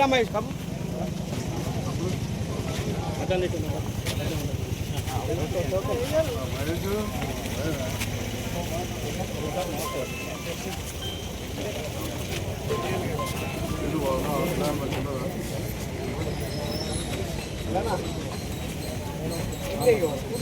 రమేష్ బాబు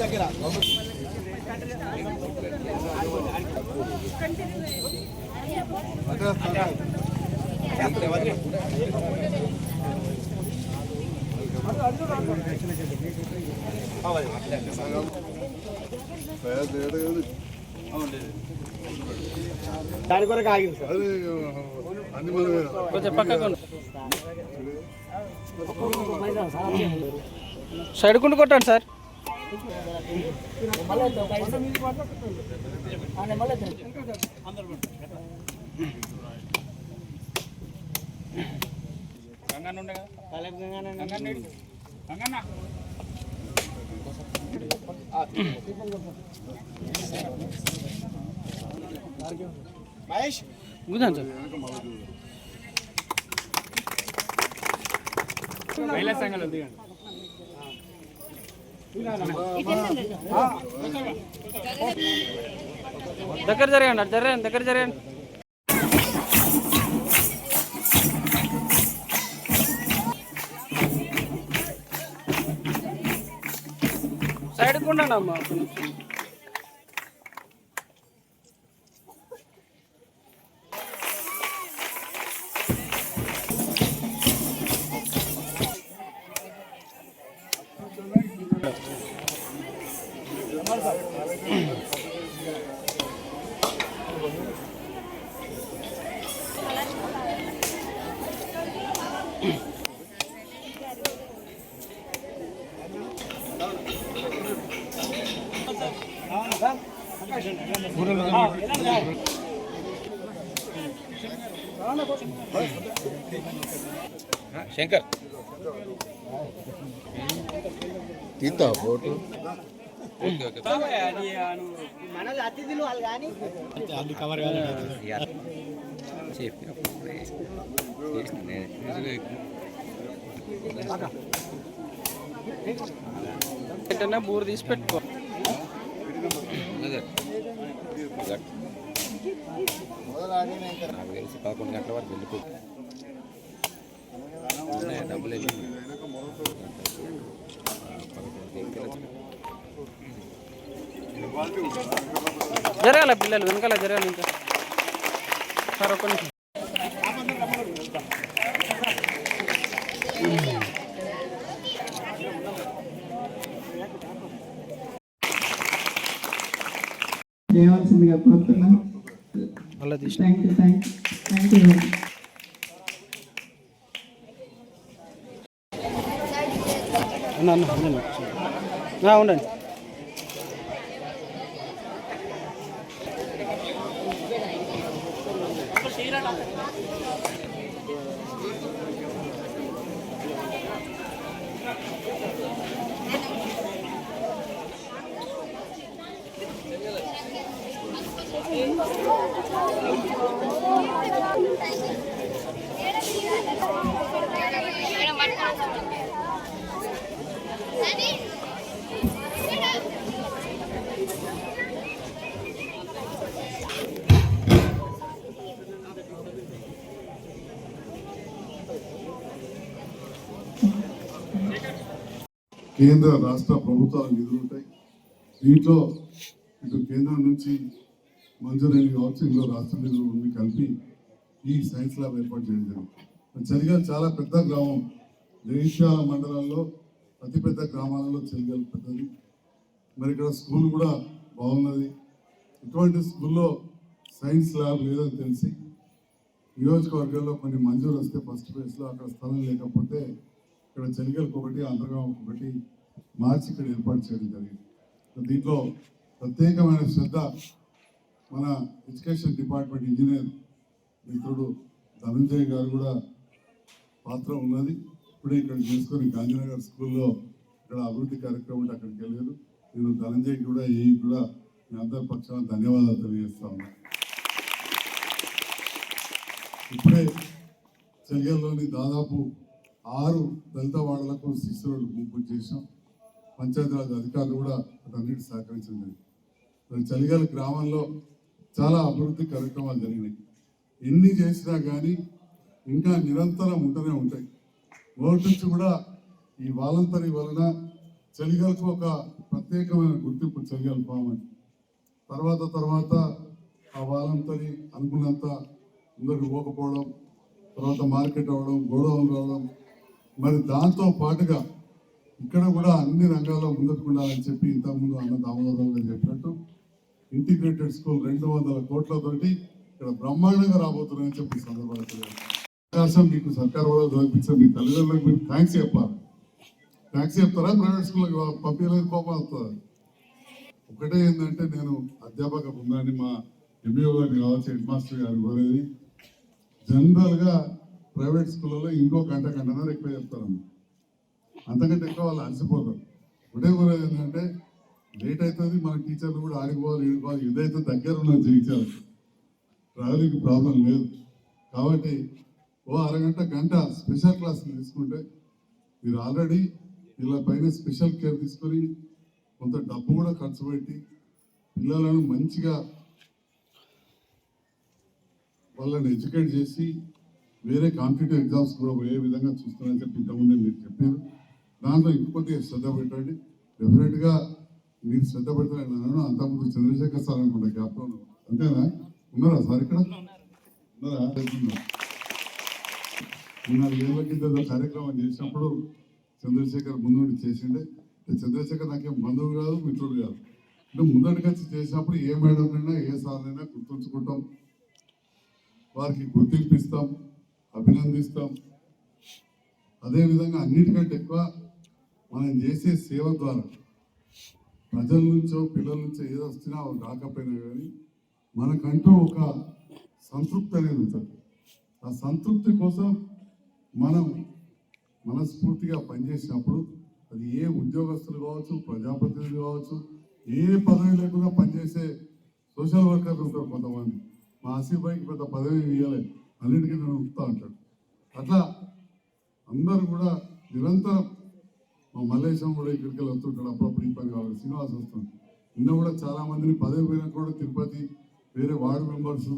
దగ్గర అదే దాని కొరకు ఆగింది సార్. కొంచెం పక్కకు సైడ్ కుండు కొట్టండి సార్. మహేష్. కూర్చోండి సార్. దగ్గర జరగండి అటు జరగండి దగ్గర జరగండి. సైడ్ ఉండండి శంకర్. తీతా ఫోటో మనది అతిథులు వాళ్ళు కానీ ఎట్టన్నా బూరు తీసి పెట్టుకో. నాకు తెలిసి పదకొండు గంటల వరకు వెళ్ళిపో డబ్బులు వెళ్ళి జరగాల పిల్లలు వెనకాల జరగాలి ఇంకా. సార్ ఒక్క నిమిషం. చేయవలసిందిగా కోరుతున్నాను thank you thank thank you అన్న అన్న ఉండండి ఆ, ఉండండి కేంద్ర రాష్ట్ర ప్రభుత్వాలు నిధులు ఉంటాయి. దీంట్లో ఇటు కేంద్రం నుంచి మంజూరైన కావచ్చు ఇందులో రాష్ట్ర నిధులు ఉండి కలిపి ఈ సైన్స్ ల్యాబ్ ఏర్పాటు చేయడం జరిగింది. చాలా పెద్ద గ్రామం. జగిత్యాల మండలంలో అతిపెద్ద గ్రామాలలో చెలిగల్ పెద్దది. మరి ఇక్కడ స్కూల్ కూడా బాగున్నది. ఇటువంటి స్కూల్లో సైన్స్ ల్యాబ్ లేదని తెలిసి నియోజకవర్గంలో కొన్ని మంజూరు వస్తే ఫస్ట్ ప్లేస్లో అక్కడ స్థలం లేకపోతే ఇక్కడ చెలిగలకు ఒకటి అంతగా ఒకటి మార్చి ఇక్కడ ఏర్పాటు చేయడం జరిగింది. దీంట్లో ప్రత్యేకమైన శ్రద్ధ మన ఎడ్యుకేషన్ డిపార్ట్మెంట్ ఇంజనీర్ మిత్రుడు ధనంజయ్ గారు కూడా పాత్ర ఉన్నది. ఇప్పుడే ఇక్కడ చేసుకొని గాంధీనగర్ స్కూల్లో ఇక్కడ అభివృద్ధి కార్యక్రమం ఉంటే అక్కడికి వెళ్ళారు నేను ధనంజయ్ కూడా ఏ కూడా మీ అందరి పక్షాన ధన్యవాదాలు తెలియజేస్తా ఉన్నా. ఇప్పుడే చెలియల్లోని దాదాపు ఆరు దళిత వాడలకు శిశువులు గుంపు చేశాం. పంచాయతీరాజ్ అధికారులు కూడా అతన్నిటి సహకరించింది మరి చలిగల గ్రామంలో చాలా అభివృద్ధి కార్యక్రమాలు జరిగినాయి. ఎన్ని చేసినా కానీ ఇంకా నిరంతరం ఉంటూనే ఉంటాయి. ఓటు నుంచి కూడా ఈ వాలంతరీ వలన చలిగలకు ఒక ప్రత్యేకమైన గుర్తింపు చలిగల పామని తర్వాత తర్వాత ఆ వాలంతరీ అనుకున్నంత ముందరికి పోకపోవడం తర్వాత మార్కెట్ అవ్వడం గోడౌన్ రావడం మరి దాంతో పాటుగా ఇక్కడ కూడా అన్ని రంగాల్లో ముందుకు ఉండాలని చెప్పి ఇంతకుముందు అన్న దామోదరం గారు చెప్పినట్టు ఇంటిగ్రేటెడ్ స్కూల్ రెండు వందల కోట్లతోటి ఇక్కడ బ్రహ్మాండంగా రాబోతున్నాయని చెప్పి ఈ సందర్భంగా అవకాశం మీకు సర్కార్ కూడా దొరికించారు మీ తల్లిదండ్రులకు మీరు థ్యాంక్స్ చెప్పాలి థ్యాంక్స్ చెప్తారా? ప్రైవేట్ స్కూల్కి పంపించలేదు కోపం వస్తుంది? ఒకటే ఏంటంటే నేను అధ్యాపక బృందాన్ని మా ఎంబీఓ గారిని కావచ్చు హెడ్ మాస్టర్ గారు కోరేది జనరల్గా ప్రైవేట్ స్కూళ్ళలో ఇంకో గంట గంటన్నర ఎక్కువ చెప్తారమ్మ. అంతకంటే ఎక్కువ వాళ్ళు అలసిపోతారు. ఒకటే కోరేది ఏంటంటే లేట్ అవుతుంది మన టీచర్లు కూడా ఆడిపోవాలి ఈడిపోవాలి ఇదైతే దగ్గర ఉన్న చేయించాలి. ట్రావెలింగ్ ప్రాబ్లం లేదు. కాబట్టి ఓ అరగంట గంట స్పెషల్ క్లాసులు తీసుకుంటే మీరు ఆల్రెడీ ఇలా పైన స్పెషల్ కేర్ తీసుకొని కొంత డబ్బు కూడా ఖర్చు పెట్టి పిల్లలను మంచిగా వాళ్ళని ఎడ్యుకేట్ చేసి వేరే కాంపిటేటివ్ ఎగ్జామ్స్ కూడా ఏ విధంగా చూస్తున్నారని చెప్పి ఇంతకుముందే మీరు చెప్పారు. దాంట్లో ఇంకొద్దిగా శ్రద్ధ పెట్టండి. డెఫినెట్గా మీరు శ్రద్ధ పెడతారని అంతకుముందు చంద్రశేఖర్ సార్ అనుకుంటా జ్ఞాపకం ఉంది. అంతేనా? ఉన్నారా సార్ ఇక్కడ? ఉన్నారా? నిన్న మూడు కింద కార్యక్రమం చేసినప్పుడు చంద్రశేఖర్ ముందు చేసిండే. చంద్రశేఖర్ నాకేం బంధువు కాదు మిత్రుడు కాదు. అంటే ముందడికి చేసినప్పుడు ఏ మేడం అయినా ఏ సార్లైనా గుర్తుంచుకుంటాం. వారికి గుర్తింపు ఇస్తాం అభినందిస్తాం. అదేవిధంగా అన్నిటికంటే ఎక్కువ మనం చేసే సేవ ద్వారా ప్రజల నుంచో పిల్లల నుంచో ఏదో వచ్చినా అవి రాకపోయినా కానీ మనకంటూ ఒక సంతృప్తి అనేది ఉంటుంది. ఆ సంతృప్తి కోసం మనం మనస్ఫూర్తిగా పనిచేసినప్పుడు అది ఏ ఉద్యోగస్తులు కావచ్చు ప్రజాప్రతినిధులు కావచ్చు ఏ పదవి లేకుండా పనిచేసే సోషల్ వర్కర్లు ఉంటారు కొంతమంది. మా ఆసిఫాయికి పెద్ద పదవి ఇవ్వలేదు అన్నిటికీ నేను ఉపుతా అంటాడు. అట్లా అందరూ కూడా నిరంతరం మా మల్లేశం కూడా ఇక్కడికి వస్తుంటాడు. అప్పుడప్పుడు ఈ పని కావాలి. శ్రీనివాస్ వస్తుంది నిన్న కూడా చాలా మందిని పదవి పోయినా కూడా తిరుపతి వేరే వార్డు మెంబర్స్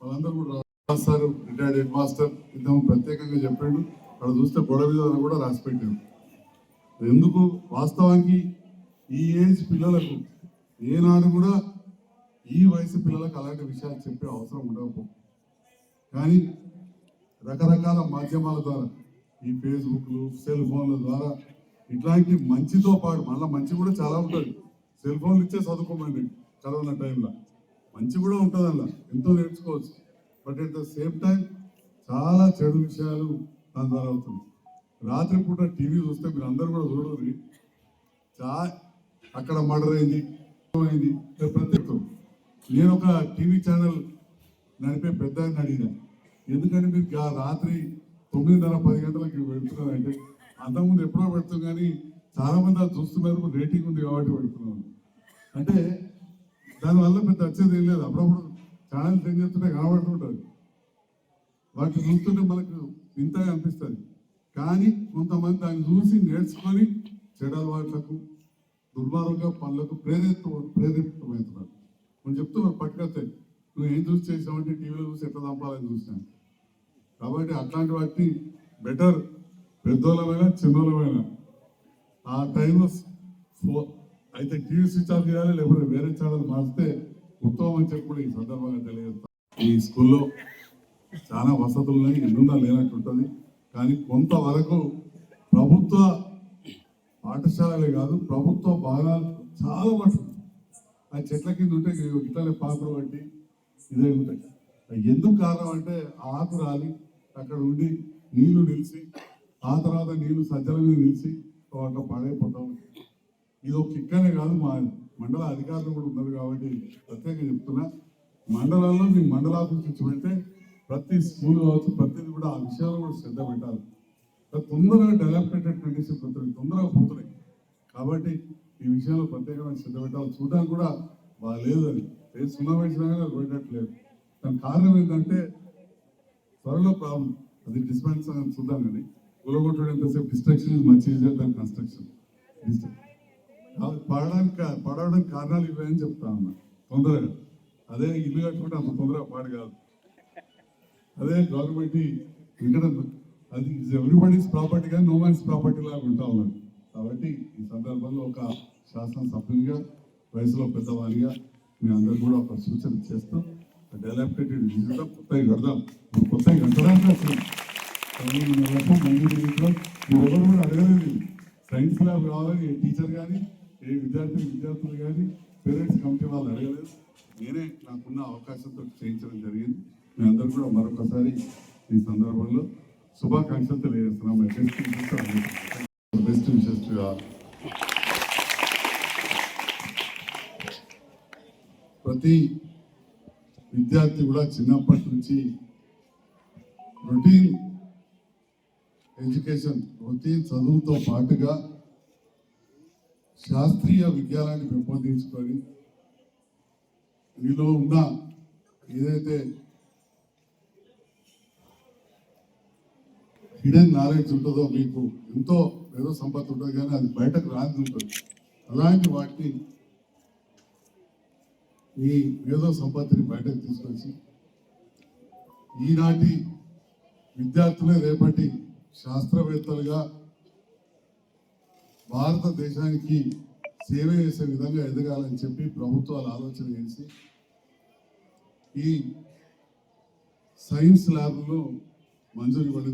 వాళ్ళందరూ కూడా సార్ రిటైర్డ్ హెడ్ మాస్టర్ ఇద్దరు ప్రత్యేకంగా చెప్పాడు. అక్కడ చూస్తే గొడవ విధానం కూడా రాసి పెట్టాడు ఎందుకు? వాస్తవానికి ఈ ఏజ్ పిల్లలకు ఏనాడు కూడా ఈ వయసు పిల్లలకు అలాంటి విషయాలు చెప్పే అవసరం ఉండకపో. కానీ రకరకాల మాధ్యమాల ద్వారా ఈ ఫేస్బుక్లు సెల్ ఫోన్ల ద్వారా ఇట్లాంటి మంచితో పాటు మళ్ళీ మంచి కూడా చాలా ఉంటుంది. సెల్ ఫోన్లు ఇచ్చే చదువుకోమండి కరోనా టైంలో. మంచి కూడా ఉంటుంది అలా ఎంతో నేర్చుకోవచ్చు. But at the same time చాలా చెడు విషయాలు దాని ద్వారా అవుతుంది రాత్రిపూట టీవీ చూస్తే మీరు అందరూ కూడా చూడరు. చా అక్కడ మర్డర్ అయింది అయింది ప్రత్యేకం నేను ఒక టీవీ ఛానల్ నడిపే పెద్ద అడిగిన ఎందుకంటే మీరు ఆ రాత్రి తొమ్మిదిన్నర పది గంటలకి పెడుతున్నారంటే అంతకుముందు ఎప్పుడో పెడుతుంది కానీ చాలా మంది అది చూస్తున్నారు రేటింగ్ ఉంది కాబట్టి పెడుతున్నాను. అంటే దానివల్ల పెద్ద వచ్చేది ఏం లేదు. అప్పుడప్పుడు ఛానల్స్ ఏం చేస్తుంటే కనబడుతుంటుంది వాటిని చూస్తుంటే మనకు వింత అనిపిస్తుంది. కానీ కొంతమంది దాన్ని చూసి నేర్చుకొని చెడు అలవాట్లకు దుర్మార్గ పనులకు ప్రేరిత ప్రేరేపితమవుతున్నారు. నేను చెప్తున్నారు పట్టుకొస్తే నువ్వు ఏం చూసి చేసావంటే టీవీలో చూసి ఎట్లా చంపాలని చూసాను? కాబట్టి అట్లాంటి వాటిని బెటర్ పెద్దోళ్ళమైనా చిన్నోళ్ళమైనా ఆ టైంలో ఫో అయితే టీవీ స్విచ్ ఆఫ్ చేయాలి లేకపోతే వేరే ఛానల్ మారిస్తే ఉత్తమం అని చెప్పి కూడా ఈ సందర్భంగా తెలియజేస్తాం. ఈ స్కూల్లో చాలా వసతులు ఉన్నాయి ఎన్నున్నా లేనట్టు ఉంటుంది. కానీ కొంతవరకు ప్రభుత్వ పాఠశాలలే కాదు ప్రభుత్వ భాగాలు చాలా మటుకు ఆ చెట్ల కింద ఉంటే ఇట్లనే పాత్ర పట్టి ఇదే ఉంటాయి. ఎందుకు కారణం అంటే ఆకు రాలి అక్కడ ఉండి నీళ్ళు నిలిచి ఆ తర్వాత నీళ్ళు సజ్జల మీద నిలిచి ఒక పడైపోతా ఉంటాయి ఇది ఒక ఇక్కనే కాదు మా మండల అధికారులు కూడా ఉన్నారు కాబట్టి ప్రత్యేకంగా చెప్తున్నా మండలాల్లో మీ మండల ఆఫీస్ నుంచి పెడితే ప్రతి స్కూల్ కావచ్చు ప్రతిది కూడా ఆ విషయాలు కూడా శ్రద్ధ పెట్టాలి. తొందరగా డెవలప్మెంట్ కండిషన్ పోతున్నాయి తొందరగా పోతున్నాయి. కాబట్టి ఈ విషయంలో ప్రత్యేకమైన శ్రద్ధ పెట్టాలి. చూడడానికి కూడా బాగాలేదు అని ఏ సున్నా వయసులో పెట్టట్లేదు దాని కారణం ఏంటంటే త్వరలో ప్రాబ్లం అది డిస్పెన్స్ అని చూద్దాం కానీ గులగొట్టడం ఎంతసేపు డిస్ట్రక్షన్ మంచి దాని కన్స్ట్రక్షన్ డిస్ట్రక్షన్ కన్స్ట్రక్షన్ పడడానికి కా- పడవడానికి కారణాలు ఇవే అని చెప్తా ఉన్నా. తొందరగా. అదే ఇల్లు కట్టుకుంటే అంత తొందరగా పాడు కాదు. అదే గవర్నమెంట్ ఇక్కడ అది ఎవ్రీబడీస్ ప్రాపర్టీ కానీ నో మ్యాన్స్ ప్రాపర్టీ లాగా ఉంటా ఉన్నాను కాబట్టి ఈ సందర్భంలో ఒక శాసనసభ్యునిగా వయసులో పెద్దవారిగా మీ అందరు కూడా ఒక సూచన చేస్తూ డెవలప్టెడ్ డిజిటల్ కొత్తగా కడదాం. కొత్తగా కట్టడానికి అసలు ఎవరు కూడా అడగలేదు. సైన్స్ ల్యాబ్ కావాలని టీచర్ కానీ ఏ విద్యార్థులు విద్యార్థులు కానీ పేరెంట్స్ కమిటీ వాళ్ళు అడగలేదు. నేనే నాకున్న అవకాశంతో చేయించడం జరిగింది. మీ అందరూ కూడా మరొకసారి ఈ సందర్భంలో శుభాకాంక్షలు తెలియజేస్తున్నాం. బెస్ట్ బెస్ట్ విషెస్ ప్రతి విద్యార్థి కూడా చిన్నప్పటి నుంచి రొటీన్ ఎడ్యుకేషన్ రొటీన్ చదువుతో పాటుగా శాస్త్రీయ విజ్ఞానాన్ని పెంపొందించుకొని మీలో ఉన్న ఏదైతే హిడెన్ నాలెడ్జ్ ఉంటుందో మీకు ఎంతో ఏదో సంపత్తి ఉంటుంది కానీ అది బయటకు రాని ఉంటుంది. అలాంటి వాటిని ఈ ఏదో సంపత్తిని బయటకు తీసుకొచ్చి ఈనాటి విద్యార్థులే రేపటి శాస్త్రవేత్తలుగా భారతదేశానికి సేవ చేసే విధంగా ఎదగాలని చెప్పి ప్రభుత్వాలు ఆలోచన చేసి ఈ సైన్స్ ల్యాబ్లో మంజూరు